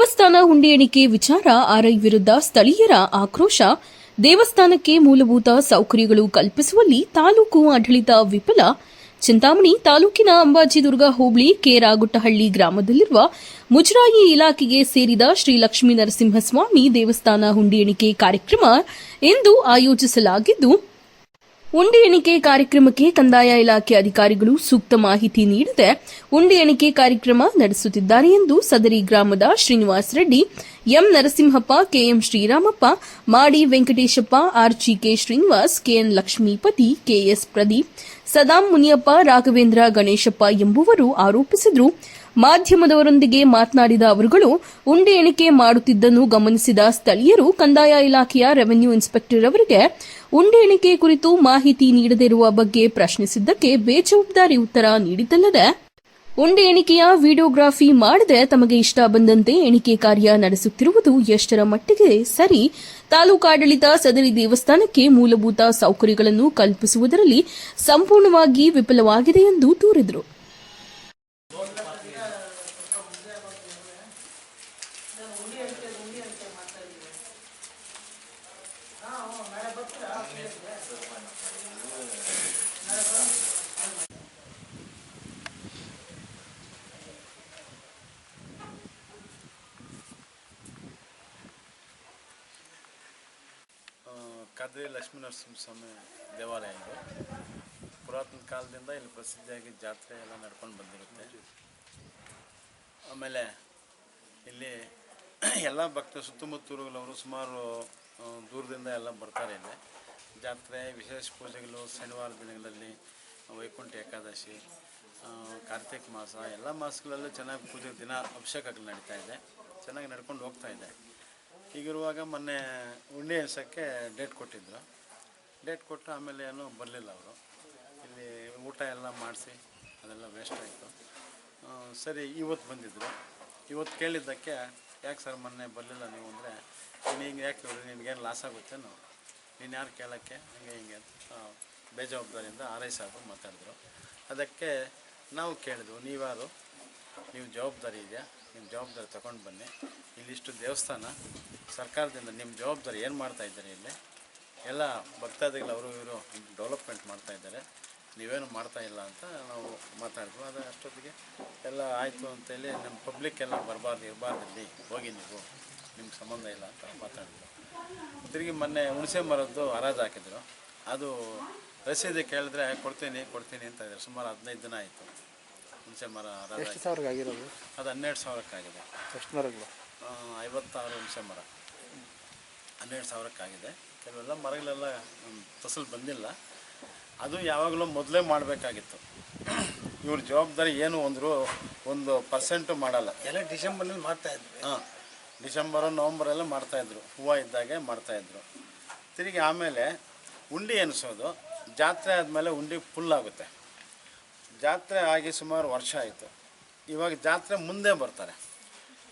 ದೇವಸ್ಥಾನ ಹುಂಡಿ ಎಣಿಕೆ ವಿಚಾರ, ಆರ್ಐ ವಿರುದ್ಧ ಸ್ಥಳೀಯರ ಆಕ್ರೋಶ, ದೇವಸ್ಥಾನಕ್ಕೆ ಮೂಲಭೂತ ಸೌಕರ್ಯಗಳು ಕಲ್ಪಿಸುವಲ್ಲಿ ತಾಲೂಕು ಆಡಳಿತ ವಿಫಲ. ಚಿಂತಾಮಣಿ ತಾಲೂಕಿನ ಅಂಬಾಜಿದುರ್ಗ ಹೋಬಳಿ, ಕೇರಾಗುಟ್ಟಹಳ್ಳಿ ಗ್ರಾಮದಲ್ಲಿರುವ ಮುಜರಾಯಿ ಇಲಾಖೆಗೆ ಸೇರಿದ ಶ್ರೀ ಲಕ್ಷ್ಮೀ ನರಸಿಂಹಸ್ವಾಮಿ ದೇವಸ್ಥಾನ ಹುಂಡಿ ಎಣಿಕೆ ಕಾರ್ಯಕ್ರಮ ಇಂದು ಆಯೋಜಿಸಲಾಗಿದ್ದು ಉಂಡಿ ಎಣಿಕೆ ಕಾರ್ಯಕ್ರಮಕ್ಕೆ ಕಂದಾಯ ಇಲಾಖೆ ಅಧಿಕಾರಿಗಳು ಸೂಕ್ತ ಮಾಹಿತಿ ನೀಡದೆ ಉಂಡಿ ಎಣಿಕೆ ಕಾರ್ಯಕ್ರಮ ನಡೆಸುತ್ತಿದ್ದಾರೆ ಎಂದು ಸದರಿ ಗ್ರಾಮದ ಶ್ರೀನಿವಾಸ್ ರೆಡ್ಡಿ, ಎಂ ನರಸಿಂಹಪ್ಪ, ಕೆಎಂ ಶ್ರೀರಾಮಪ್ಪ, ಮಾಡಿ Venkateshappa RGK Srinivas KN Lakshmipathi KS Pradeep Saddam Muniyappa, Raghavendra, Ganeshappa ಎಂಬುವರು ಆರೋಪಿಸಿದರು. ಮಾಧ್ಯಮದವರೊಂದಿಗೆ ಮಾತನಾಡಿದ ಅವರುಗಳು, ಉಂಡೆ ಎಣಿಕೆ ಮಾಡುತ್ತಿದ್ದನ್ನು ಗಮನಿಸಿದ ಸ್ಥಳೀಯರು, ಕಂದಾಯ ಇಲಾಖೆಯ ರೆವೆನ್ಯೂ ಇನ್ಸ್ಪೆಕ್ಟರ್ ಅವರಿಗೆ ಉಂಡೆ ಎಣಿಕೆ ಕುರಿತು ಮಾಹಿತಿ ನೀಡದಿರುವ ಬಗ್ಗೆ ಪ್ರಶ್ನಿಸಿದ್ದಕ್ಕೆ ಬೇಜವಾಬ್ದಾರಿ ಉತ್ತರ ನೀಡಿದ್ದಲ್ಲದೆ ಉಂಡೆ ಎಣಿಕೆಯ ವಿಡಿಯೋಗ್ರಾಫಿ ಮಾಡದೆ ತಮಗೆ ಇಷ್ಟ ಬಂದಂತೆ ಎಣಿಕೆ ಕಾರ್ಯ ನಡೆಸುತ್ತಿರುವುದು ಎಷ್ಟರ ಮಟ್ಟಿಗೆ ಸರಿ? ತಾಲೂಕಾಡಳಿತ ಸದರಿ ದೇವಸ್ಥಾನಕ್ಕೆ ಮೂಲಭೂತ ಸೌಕರ್ಯಗಳನ್ನು ಕಲ್ಪಿಸುವುದರಲ್ಲಿ ಸಂಪೂರ್ಣವಾಗಿ ವಿಫಲವಾಗಿದೆ ಎಂದು ದೂರಿದರು ಆ, ಕದ್ರಿ ಲಕ್ಷ್ಮೀ ನರಸಿಂಹಸ್ವಾಮಿ ದೇವಾಲಯ ಇದು. ಪುರಾತನ ಕಾಲದಿಂದ ಇಲ್ಲಿ ಪ್ರಸಿದ್ಧಿಯಾಗಿ ಜಾತ್ರೆ ಎಲ್ಲ ನಡ್ಕೊಂಡು ಬಂದಿರುತ್ತೆ. ಆಮೇಲೆ ಇಲ್ಲಿ ಎಲ್ಲ ಭಕ್ತ ಸುತ್ತಮುತ್ತೂರುಗಳವರು ಸುಮಾರು ದೂರದಿಂದ ಎಲ್ಲ ಬರ್ತಾರೆ ಇಲ್ಲಿ. ಜಾತ್ರೆ, ವಿಶೇಷ ಪೂಜೆಗಳು ಶನಿವಾರ ದಿನಗಳಲ್ಲಿ, ವೈಕುಂಠ ಏಕಾದಶಿ ಕಾರ್ತಿಕ್ ಕಾರ್ತಿಕ ಮಾಸ, ಎಲ್ಲ ಮಾಸಗಳಲ್ಲೂ ಚೆನ್ನಾಗಿ ಪೂಜೆ, ದಿನ ಅಭಿಷೇಕಗಳು ನಡೀತಾ ಇದೆ. ಚೆನ್ನಾಗಿ ನಡ್ಕೊಂಡು ಹೋಗ್ತಾ ಇದೆ. ಹೀಗಿರುವಾಗ ಮೊನ್ನೆ ಉಣ್ಣೆ ಎಸಕ್ಕೆ ಡೇಟ್ ಕೊಟ್ಟಿದ್ದರು ಡೇಟ್ ಕೊಟ್ಟು ಆಮೇಲೆ ಏನು ಬರಲಿಲ್ಲ ಅವರು. ಇಲ್ಲಿ ಊಟ ಎಲ್ಲ ಮಾಡಿಸಿ, ಅದೆಲ್ಲ ವೇಸ್ಟ್ ಆಯಿತು. ಸರಿ, ಇವತ್ತು ಬಂದಿದ್ದರು ಇವತ್ತು ಕೇಳಿದ್ದಕ್ಕೆ ಯಾಕೆ ಸರ್ ಮೊನ್ನೆ ಬರಲಿಲ್ಲ ನೀವು ಅಂದರೆ, ನೀನು ಯಾಕೆ ಇವರು ನಿನಗೇನು ಲಾಸ್ ಆಗುತ್ತೇನೋ ನೀನು ಯಾರು ಕೇಳೋಕ್ಕೆ? ಹಂಗೆ ಹಿಂಗೆ ಬೇಜವಾಬ್ದಾರಿಯಿಂದ ಆರ್ ಐ ಸಾಹೇಬರು ಮಾತಾಡಿದ್ರು. ಅದಕ್ಕೆ ನಾವು ಕೇಳಿದ್ವು, ನೀವ್ಯಾರು? ನೀವು ಜವಾಬ್ದಾರಿ ಇದೆಯಾ? ನಿಮ್ಮ ಜವಾಬ್ದಾರಿ ತಗೊಂಡು ಬನ್ನಿ. ಇಲ್ಲಿಷ್ಟು ದೇವಸ್ಥಾನ, ಸರ್ಕಾರದಿಂದ ನಿಮ್ಮ ಜವಾಬ್ದಾರಿ ಏನು ಮಾಡ್ತಾ ಇದ್ದಾರೆ ಇಲ್ಲಿ? ಎಲ್ಲ ಭಕ್ತಾದಿಗಳು ಅವರು ಇವರು ಡೆವಲಪ್ಮೆಂಟ್ ಮಾಡ್ತಾ ಇದ್ದಾರೆ. ನೀವೇನು ಮಾಡ್ತಾ ಇಲ್ಲ ಅಂತ ನಾವು ಮಾತಾಡ್ತೀವಿ. ಅದು ಅಷ್ಟೊತ್ತಿಗೆ ಎಲ್ಲ ಆಯಿತು ಅಂತೇಳಿ ನಮ್ಮ ಪಬ್ಲಿಕ್ ಎಲ್ಲ ಬರಬಾರ್ದು ಇರಬಾರ್ದು ಇಲ್ಲಿ ಹೋಗಿ ನೀವು. ನಿಮ್ಗೆ ಸಂಬಂಧ ಇಲ್ಲ ಅಂತ ಮಾತಾಡಿದ್ರು ತಿರುಗಿ ಮೊನ್ನೆ ಹುಣಸೆ ಮರದ್ದು ಹರಾಜು ಹಾಕಿದ್ರು. ಅದು ರಸೀದಿ ಕೇಳಿದ್ರೆ ಕೊಡ್ತೀನಿ ಕೊಡ್ತೀನಿ ಅಂತ ಇದ್ದಾರೆ. ಸುಮಾರು ಹದಿನೈದು ದಿನ ಆಯಿತು. ಹುಣಸೆ ಮರ ಎಷ್ಟು ಸಾವಿರಕ್ಕೆ ಆಗಿರೋದು? ಅದು ಹನ್ನೆರಡು ಸಾವಿರಕ್ಕಾಗಿದೆ ಎಷ್ಟು ಮರಗಳು? ಐವತ್ತಾರು ಹುಣಸೆ ಮರ. ಹನ್ನೆರಡು ಸಾವಿರಕ್ಕಾಗಿದೆ ಕೆಲವೆಲ್ಲ ಮರಗಳೆಲ್ಲ ಫಸಲು ಬಂದಿಲ್ಲ. ಅದು ಯಾವಾಗಲೂ ಮೊದಲೇ ಮಾಡಬೇಕಾಗಿತ್ತು. ಇವ್ರ ಜವಾಬ್ದಾರಿ ಏನು ಅಂದರು ಒಂದು ಪರ್ಸೆಂಟು ಮಾಡಲ್ಲ. ಎಲ್ಲ ಡಿಸೆಂಬರ್ನಲ್ಲಿ ಮಾಡ್ತಾ ಇದ್ವಿ. ಹಾಂ ಡಿಸೆಂಬರು ನವಂಬರೆಲ್ಲ ಮಾಡ್ತಾಯಿದ್ರು ಹೂವು ಇದ್ದಾಗೆ ಮಾಡ್ತಾಯಿದ್ರು ತಿರುಗಿ ಆಮೇಲೆ ಉಂಡಿ ಎನಿಸೋದು. ಜಾತ್ರೆ ಆದಮೇಲೆ ಉಂಡಿ ಫುಲ್ ಆಗುತ್ತೆ. ಜಾತ್ರೆ ಆಗಿ ಸುಮಾರು ವರ್ಷ ಆಯಿತು. ಇವಾಗ ಜಾತ್ರೆ ಮುಂದೆ ಬರ್ತಾರೆ.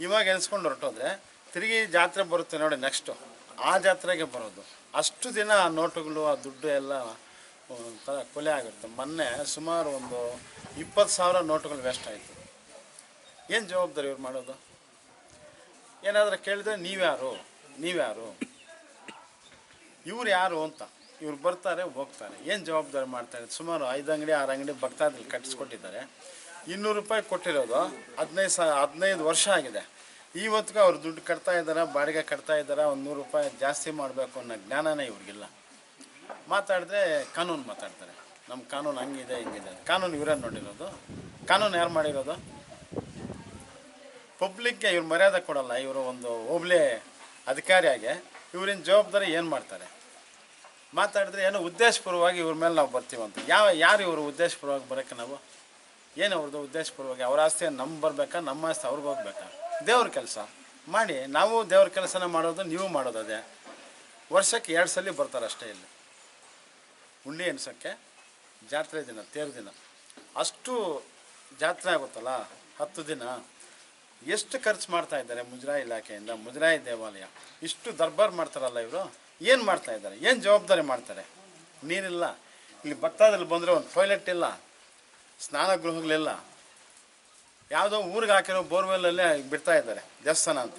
ಇವಾಗ ಎನ್ಸ್ಕೊಂಡು ಹೊರಟೋದ್ರೆ ತಿರುಗಿ ಜಾತ್ರೆ ಬರುತ್ತೆ ನೋಡಿ ನೆಕ್ಸ್ಟು ಆ ಜಾತ್ರೆಗೆ ಬರೋದು. ಅಷ್ಟು ದಿನ ಆ ನೋಟುಗಳು, ಆ ದುಡ್ಡು ಎಲ್ಲ ಒಂಥರ ಕೊಲೆ ಆಗುತ್ತೆ. ಮೊನ್ನೆ ಸುಮಾರು ಒಂದು ಇಪ್ಪತ್ತು ಸಾವಿರ ನೋಟುಗಳು ವೇಸ್ಟ್ ಆಯಿತು. ಏನು ಜವಾಬ್ದಾರಿ ಇವ್ರು ಮಾಡೋದು? ಏನಾದರೂ ಕೇಳಿದ್ರೆ ನೀವ್ಯಾರು? ನೀವ್ಯಾರು? ಇವ್ರು ಯಾರು ಅಂತ. ಇವ್ರು ಬರ್ತಾರೆ, ಹೋಗ್ತಾರೆ. ಏನು ಜವಾಬ್ದಾರಿ ಮಾಡ್ತಾರೆ ಸುಮಾರು ಐದು ಅಂಗಡಿ, ಆರು ಅಂಗಡಿ ಭಕ್ತಾದಿಗಳು ಕಟ್ಟಿಸ್ಕೊಟ್ಟಿದ್ದಾರೆ. ಇನ್ನೂರು ರೂಪಾಯಿ ಕೊಟ್ಟಿರೋದು. ಹದಿನೈದು ಸಾ, ಹದಿನೈದು ವರ್ಷ ಆಗಿದೆ. ಇವತ್ತಿಗೂ ಅವ್ರು ದುಡ್ಡು ಕಟ್ತಾ ಇದ್ದಾರೆ, ಬಾಡಿಗೆ ಕಟ್ತಾ ಇದ್ದಾರೆ, ಒಂದು ನೂರು ರೂಪಾಯಿ ಜಾಸ್ತಿ ಮಾಡಬೇಕು ಅನ್ನೋ ಜ್ಞಾನನೇ ಇವ್ರಿಗಿಲ್ಲ. ಮಾತಾಡಿದ್ರೆ ಕಾನೂನು ಮಾತಾಡ್ತಾರೆ. ನಮ್ಮ ಕಾನೂನು ಹಂಗಿದೆ, ಹಿಂಗಿದೆ ಕಾನೂನು ಇವರೇ ನೋಡಿರೋದು. ಕಾನೂನು ಯಾರು ಮಾಡಿರೋದು? ಪಬ್ಲಿಕ್ಗೆ ಇವ್ರು ಮರ್ಯಾದೆ ಕೊಡಲ್ಲ. ಇವರು ಒಂದು ಹೋಬ್ಳಿ ಅಧಿಕಾರಿಯಾಗೆ. ಇವ್ರಿನ ಜವಾಬ್ದಾರಿ ಏನು ಮಾಡ್ತಾರೆ? ಮಾತಾಡಿದ್ರೆ ಏನೋ ಉದ್ದೇಶಪೂರ್ವವಾಗಿ ಇವ್ರ ಮೇಲೆ ನಾವು ಬರ್ತೀವಂತ ಯಾವ, ಯಾರು ಇವರು ಉದ್ದೇಶಪೂರ್ವವಾಗಿ ಬರೋಕ್ಕೆ ನಾವು? ಏನು ಅವ್ರದ್ದು ಉದ್ದೇಶಪೂರ್ವವಾಗಿ? ಅವ್ರ ಆಸ್ತಿ ನಮ್ಗೆ ಬರಬೇಕಾ? ನಮ್ಮ ಆಸ್ತಿ ಅವ್ರಿಗೆ ಹೋಗ್ಬೇಕಾ? ದೇವ್ರ ಕೆಲಸ. ಮಾಡಿ, ನಾವು ದೇವ್ರ ಕೆಲಸನ ಮಾಡೋದು, ನೀವು ಮಾಡೋದು ಅದೇ. ವರ್ಷಕ್ಕೆ ಎರಡು ಸಲ ಬರ್ತಾರೆ ಅಷ್ಟೇ ಇಲ್ಲಿ. ಉಂಡಿ ಎನ್ಸೋಕ್ಕೆ ಜಾತ್ರೆ ದಿನ, ತೇರು ದಿನ. ಅಷ್ಟು ಜಾತ್ರೆ ಆಗುತ್ತಲ್ಲ, ಹತ್ತು ದಿನ. ಎಷ್ಟು ಖರ್ಚು ಮಾಡ್ತಾ ಇದ್ದಾರೆ ಮುಜರಾಯಿ ಇಲಾಖೆಯಿಂದ, ಮುಜರಾಯಿ ದೇವಾಲಯ? ಇಷ್ಟು ದರ್ಬಾರ್ ಮಾಡ್ತಾರಲ್ಲ ಇವರು? ಏನು ಮಾಡ್ತಾ ಇದ್ದಾರೆ? ಏನು ಜವಾಬ್ದಾರಿ ಮಾಡ್ತಾರೆ? ನೀರಿಲ್ಲ. ಇಲ್ಲಿ ಭಕ್ತಾದಲ್ಲಿ ಬಂದರೆ ಒಂದು ಟಾಯ್ಲೆಟ್ ಇಲ್ಲ ಸ್ನಾನ ಗೃಹಗಳಿಲ್ಲ ಯಾವುದೋ ಊರಿಗೆ ಹಾಕಿರೋ ಬೋರ್ವೆಲ್ಲಲ್ಲೇ ಬಿಡ್ತಾ ಇದ್ದಾರೆ ದೇವಸ್ಥಾನ ಅಂತ.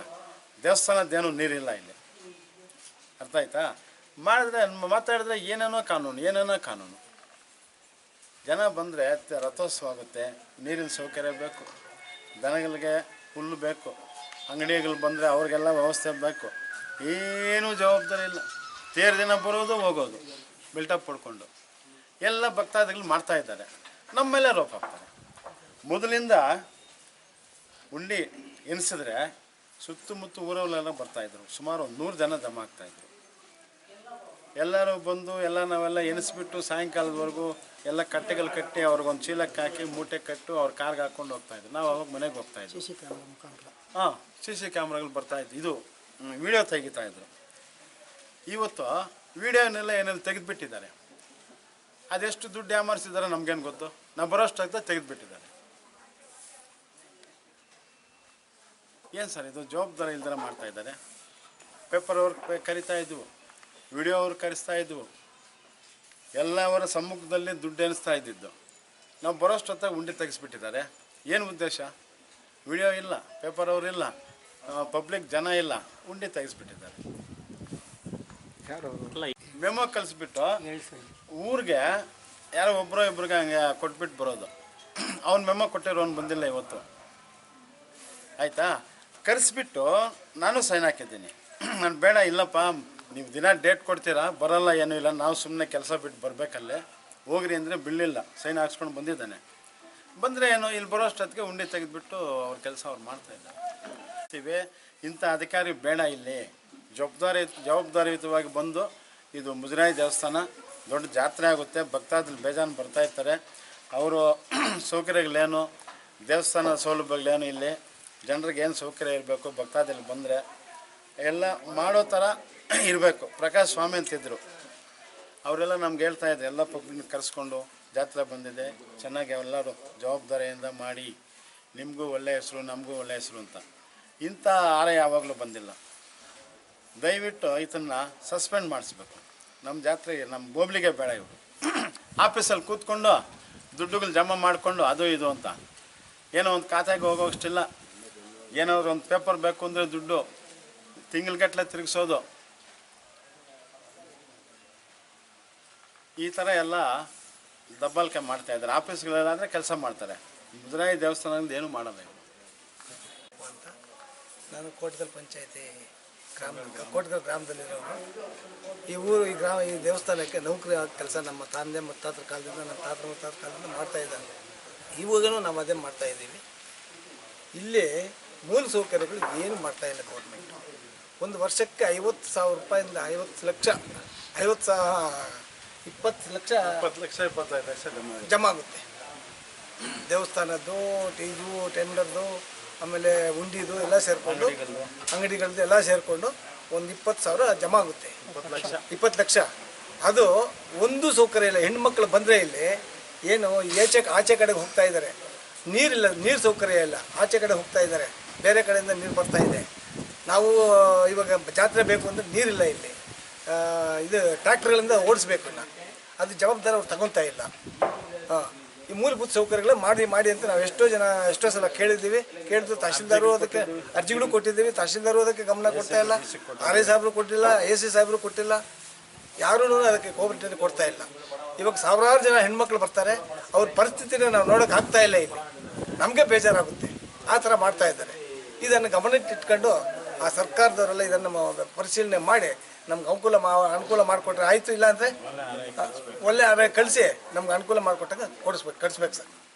ದೇವಸ್ಥಾನದ್ದೇನು ನೀರಿಲ್ಲ ಇಲ್ಲಿ. ಅರ್ಥ ಆಯ್ತಾ? ಮಾಡಿದ್ರೆ ಮಾತಾಡಿದ್ರೆ ಏನೇನೋ ಕಾನೂನು ಏನೇನೋ ಕಾನೂನು. ಜನ ಬಂದರೆ ರಥೋತ್ಸವ ಆಗುತ್ತೆ. ನೀರಿನ ಸೌಕರ್ಯ ಬೇಕು. ದನಗಳಿಗೆ ಹುಲ್ಲು ಬೇಕು. ಅಂಗಡಿಗಳು ಬಂದರೆ ಅವ್ರಿಗೆಲ್ಲ ವ್ಯವಸ್ಥೆ ಬೇಕು. ಏನೂ ಜವಾಬ್ದಾರಿ ಇಲ್ಲ. ತೇರು ದಿನ ಬರೋದು ಹೋಗೋದು ಬಿಲ್ಟಪ್ ಪಡ್ಕೊಂಡು. ಎಲ್ಲ ಭಕ್ತಾದಿಗಳು ಮಾಡ್ತಾ ಇದ್ದಾರೆ. ನಮ್ಮ ಮೇಲೆ ರೋಪ ಹಾಕ್ತಾರೆ. ಮೊದಲಿಂದ ಉಂಡಿ ಎನಿಸಿದ್ರೆ ಸುತ್ತಮುತ್ತ ಊರವಲ್ಲೆಲ್ಲ ಬರ್ತಾಯಿದ್ರು ಸುಮಾರು ಒಂದು ನೂರು ಜನ ಜಮಾ ಆಗ್ತಾಯಿದ್ರು ಎಲ್ಲರೂ ಬಂದು ಎಲ್ಲ ನಾವೆಲ್ಲ ಎನಿಸ್ಬಿಟ್ಟು ಸಾಯಂಕಾಲದವರೆಗೂ ಎಲ್ಲ ಕಟ್ಟೆಗಳು ಕಟ್ಟಿ ಅವ್ರಿಗೊಂದು ಚೀಲಕ್ಕೆ ಹಾಕಿ ಮೂಟೆ ಕಟ್ಟು ಅವ್ರ ಕಾರ್ಗೆ ಹಾಕ್ಕೊಂಡು ಹೋಗ್ತಾಯಿದ್ರು ನಾವು ಅವಾಗ ಮನೆಗೆ ಹೋಗ್ತಾಯಿದ್ವಿ ಹಾಂ ಸಿ ಸಿ ಕ್ಯಾಮ್ರಾಗಳು ಬರ್ತಾಯಿದ್ವಿ ಇದು ವಿಡಿಯೋ ತೆಗಿತಾ ಇದ್ರು. ಇವತ್ತು ವಿಡಿಯೋನೆಲ್ಲ ಏನೆಲ್ಲ ತೆಗೆದುಬಿಟ್ಟಿದ್ದಾರೆ. ಅದೆಷ್ಟು ದುಡ್ಡು ಯಾಮಾರಿಸಿದ್ದಾರೆ ನಮಗೇನು ಗೊತ್ತು? ನಾವು ಬರೋಷ್ಟಾಗ್ತಾ ತೆಗೆದುಬಿಟ್ಟಿದ್ದಾರೆ. ಏನು ಸರ್ ಇದು ಜವಾಬ್ದಾರಿ ಇಲ್ದಾರೆ ಮಾಡ್ತಾಯಿದ್ದಾರೆ ಪೇಪರ್ ವರ್ಕ್ ಕರಿತಾ ಇದ್ವು, ವಿಡಿಯೋ ಅವ್ರು ಕರೆಸ್ತಾ ಇದ್ವು. ಎಲ್ಲವರ ಸಮ್ಮುಖದಲ್ಲಿ ದುಡ್ಡು ಎನಿಸ್ತಾ ಇದ್ದಿದ್ದು. ನಾವು ಬರೋಷ್ಟೊತ್ತಾಗ ಉಂಡಿ ತೆಗೆಸ್ಬಿಟ್ಟಿದ್ದಾರೆ. ಏನು ಉದ್ದೇಶ? ವಿಡಿಯೋ ಇಲ್ಲ, ಪೇಪರ್ ಇಲ್ಲ. ಪಬ್ಲಿಕ್ ಜನ ಇಲ್ಲ. ಉಂಡೆ ತೆಗೆಸ್ಬಿಟ್ಟಿದ್ದಾರೆ. ಯಾರು ಮೆಮೊ ಕಳಿಸ್ಬಿಟ್ಟು ಊರಿಗೆ ಯಾರೋ ಒಬ್ಬರೋ ಇಬ್ರಿಗೆ ಹಂಗೆ ಕೊಟ್ಬಿಟ್ಟು ಬರೋದು. ಅವ್ನು ಮೆಮೊ ಕೊಟ್ಟಿರೋನು ಬಂದಿಲ್ಲ ಇವತ್ತು. ಆಯಿತಾ? ಕರೆಸ್ಬಿಟ್ಟು ನಾನು ಸೈನ್ ಹಾಕಿದ್ದೀನಿ. ನಾನು ಬೇಡ ಇಲ್ಲಪ್ಪ ನೀವು ದಿನ ಡೇಟ್ ಕೊಡ್ತೀರಾ? ಬರಲ್ಲ ಏನೂ ಇಲ್ಲ. ನಾವು ಸುಮ್ಮನೆ ಕೆಲಸ ಬಿಟ್ಟು ಬರಬೇಕಲ್ಲೇ. ಹೋಗ್ರಿ ಅಂದರೆ ಬಿಡಲಿಲ್ಲ ಸೈನ್ ಹಾಕ್ಸ್ಕೊಂಡು ಬಂದಿದ್ದಾನೆ. ಬಂದರೆ ಏನು ಇಲ್ಲಿ ಬರೋಷ್ಟೊತ್ತಿಗೆ ಉಂಡೆ ತೆಗೆದುಬಿಟ್ಟು ಅವ್ರ ಕೆಲಸ ಅವ್ರು ಮಾಡ್ತಾ ಇದ್ದಾರೆ ಇಂಥ ಅಧಿಕಾರಿ ಬೇಡ ಇಲ್ಲಿ. ಜವಾಬ್ದಾರಿ ಜವಾಬ್ದಾರಿಯುತವಾಗಿ ಬಂದು ಇದು ಮುಜರಾಯಿ ದೇವಸ್ಥಾನ ದೊಡ್ಡ ಜಾತ್ರೆ ಆಗುತ್ತೆ. ಭಕ್ತಾದಿಗಳು ಬೇಜಾನು ಬರ್ತಾ ಇರ್ತಾರೆ. ಅವರು ಸೌಕರ್ಯಗಳೇನು, ದೇವಸ್ಥಾನ ಸೌಲಭ್ಯಗಳೇನು ಇಲ್ಲಿ, ಜನರಿಗೆ ಏನು ಸೌಕರ್ಯ ಇರಬೇಕು, ಭಕ್ತಾದಿಗಳು ಬಂದರೆ ಎಲ್ಲ ಮಾಡೋ ಥರ ಇರಬೇಕು. ಪ್ರಕಾಶ್ ಸ್ವಾಮಿ ಅಂತಿದ್ದರು ಅವರೆಲ್ಲ ನಮ್ಗೆ ಹೇಳ್ತಾ ಇದ್ದೆ ಎಲ್ಲ ಪಬ್ಲಿಕ್ ಕರೆಸ್ಕೊಂಡು ಜಾತ್ರೆ ಬಂದಿದೆ. ಚೆನ್ನಾಗಿ ಎಲ್ಲರೂ ಜವಾಬ್ದಾರಿಯಿಂದ ಮಾಡಿ. ನಿಮಗೂ ಒಳ್ಳೆಯ ಹೆಸರು, ನಮಗೂ ಒಳ್ಳೆಯ ಹೆಸರು ಅಂತ. ಇಂಥ ಆರ ಯಾವಾಗಲೂ ಬಂದಿಲ್ಲ. ದಯವಿಟ್ಟು ಇದನ್ನು ಸಸ್ಪೆಂಡ್ ಮಾಡಿಸ್ಬೇಕು. ನಮ್ಮ ಜಾತ್ರೆಗೆ ನಮ್ಮ ಬೋಬ್ಲಿಗೆ ಬೇಡ ಇವರು. ಆಫೀಸಲ್ಲಿ ಕೂತ್ಕೊಂಡು ದುಡ್ಡುಗಳು ಜಮಾ ಮಾಡಿಕೊಂಡು ಅದು ಇದು ಅಂತ. ಏನೋ ಒಂದು ಖಾತೆಗೆ ಹೋಗೋಷ್ಟಿಲ್ಲ. ಏನಾದ್ರು ಒಂದು ಪೇಪರ್ ಬೇಕು ಅಂದರೆ ದುಡ್ಡು ತಿಂಗಳಗಟ್ಟಲೆ ತಿರುಗಿಸೋದು. ಈ ಥರ ಎಲ್ಲ ದಬ್ಬಾಲಿಕೆ ಮಾಡ್ತಾಯಿದ್ದಾರೆ ಆಫೀಸ್ಗಳಲ್ಲಾದರೆ ಕೆಲಸ ಮಾಡ್ತಾರೆ. ಮುದುರಾಯಿ ದೇವಸ್ಥಾನದಿಂದ ಏನೂ ಮಾಡೋಲ್ಲ ನಾನು ಕೋಟಗಲ್ ಪಂಚಾಯತಿ ಗ್ರಾಮ ಕೋಟಗಲ್ ಗ್ರಾಮದಲ್ಲಿರೋರು ಈ ಊರು ಈ ಗ್ರಾಮ ಈ ದೇವಸ್ಥಾನಕ್ಕೆ ನೌಕರಿ ಕೆಲಸ ನಮ್ಮ ತಂದೆ ಮುತ್ತಾತರ ಕಾಲದಿಂದ ನಮ್ಮ ತಾತ್ರ ಮುತ್ತಾತರ ಕಾಲದಿಂದ ಮಾಡ್ತಾ ಇದ್ದಾನೆ. ಇವಾಗೂ ನಾವು ಅದೇ ಮಾಡ್ತಾ ಇದ್ದೀವಿ. ಇಲ್ಲಿ ಮೂಲ ಸೌಕರ್ಯಗಳು ಏನು ಮಾಡ್ತಾ ಇಲ್ಲ ಗೌರ್ಮೆಂಟ್ ಒಂದು ವರ್ಷಕ್ಕೆ ಐವತ್ತು ಸಾವಿರ ರೂಪಾಯಿಂದ ಐವತ್ತು ಲಕ್ಷ ಐವತ್ತು ಸಾವಿರ ಇಪ್ಪತ್ತು ಲಕ್ಷ ಇಪ್ಪತ್ತು ಲಕ್ಷ ಇಪ್ಪತ್ತೈದು ಲಕ್ಷ. ಜಮಾ ಆಗುತ್ತೆ. ದೇವಸ್ಥಾನದ್ದು ಇದು ಟೆಂಡರ್ದು ಆಮೇಲೆ ಉಂಡಿದು ಎಲ್ಲ ಸೇರಿಕೊಂಡು ಅಂಗಡಿಗಳದ್ದು ಎಲ್ಲ ಸೇರಿಕೊಂಡು ಒಂದು ಇಪ್ಪತ್ತು ಸಾವಿರ ಜಮಾ ಆಗುತ್ತೆ. ಇಪ್ಪತ್ತು ಲಕ್ಷ. ಇಪ್ಪತ್ತು ಲಕ್ಷ. ಅದು ಒಂದು ಸೌಕರ್ಯ ಇಲ್ಲ. ಹೆಣ್ಮಕ್ಳು ಬಂದರೆ ಇಲ್ಲಿ ಏನು ಈಚೆ ಆಚೆ ಕಡೆಗೆ ಹೋಗ್ತಾ ಇದ್ದಾರೆ. ನೀರಿಲ್ಲ ನೀರು ಸೌಕರ್ಯ ಇಲ್ಲ. ಆಚೆ ಕಡೆ ಹೋಗ್ತಾ ಇದ್ದಾರೆ. ಬೇರೆ ಕಡೆಯಿಂದ ನೀರು ಬರ್ತಾ ಇದೆ. ನಾವು ಇವಾಗ ಜಾತ್ರೆ ಬೇಕು ಅಂದರೆ ನೀರಿಲ್ಲ ಇಲ್ಲಿ ಇದು ಟ್ರ್ಯಾಕ್ಟರ್ಗಳಿಂದ ಓಡಿಸ್ಬೇಕು ನಾನು ಅದು ಜವಾಬ್ದಾರಿ ಅವ್ರು ತಗೊತಾ ಇಲ್ಲ. ಹಾಂ. ಈ ಮೂಲಭೂತ ಸೌಕರ್ಯಗಳು ಮಾಡಿ ಮಾಡಿ ಅಂತ ನಾವು ಎಷ್ಟೋ ಜನ, ಎಷ್ಟೋ ಸಲ ಕೇಳಿದ್ದೀವಿ. ಕೇಳಿದ್ರು ತಹಶೀಲ್ದಾರು ಅದಕ್ಕೆ ಅರ್ಜಿಗಳು ಕೊಟ್ಟಿದ್ದೀವಿ. ತಹಶೀಲ್ದಾರು ಅದಕ್ಕೆ ಗಮನ ಕೊಡ್ತಾ ಇಲ್ಲ. ಆರ್ ಐ ಸಾಹೇಬರು ಕೊಟ್ಟಿಲ್ಲ ಎ ಸಿ ಸಾಹೇಬರು ಕೊಟ್ಟಿಲ್ಲ. ಯಾರೂ ಅದಕ್ಕೆ ಕೋಪರೇಟಿವ್ ಕೊಡ್ತಾ ಇಲ್ಲ. ಇವಾಗ ಸಾವಿರಾರು ಜನ ಹೆಣ್ಮಕ್ಳು ಬರ್ತಾರೆ. ಅವ್ರ ಪರಿಸ್ಥಿತಿನ ನಾವು ನೋಡೋಕೆ ಆಗ್ತಾ ಇಲ್ಲ ಇಲ್ಲಿ. ನಮಗೆ ಬೇಜಾರಾಗುತ್ತೆ. ಆ ಥರ ಮಾಡ್ತಾ ಇದ್ದಾರೆ. ಇದನ್ನು ಗಮನಕ್ಕೆ ಇಟ್ಕೊಂಡು ಆ ಸರ್ಕಾರದವರೆಲ್ಲ ಇದನ್ನು ಪರಿಶೀಲನೆ ಮಾಡಿ ನಮ್ಗೆ ಅನುಕೂಲ ಮಾ ಅನುಕೂಲ ಮಾಡಿಕೊಟ್ರೆ ಆಯಿತು ಇಲ್ಲ ಅಂದರೆ ಒಳ್ಳೆ ಅವೇ ಕಳಿಸಿ ನಮ್ಗೆ ಅನುಕೂಲ ಮಾಡಿಕೊಟ್ಟಾಗ ಕೊಡಿಸ್ಬೇಕು ಕಳಿಸ್ಬೇಕು ಸರ್.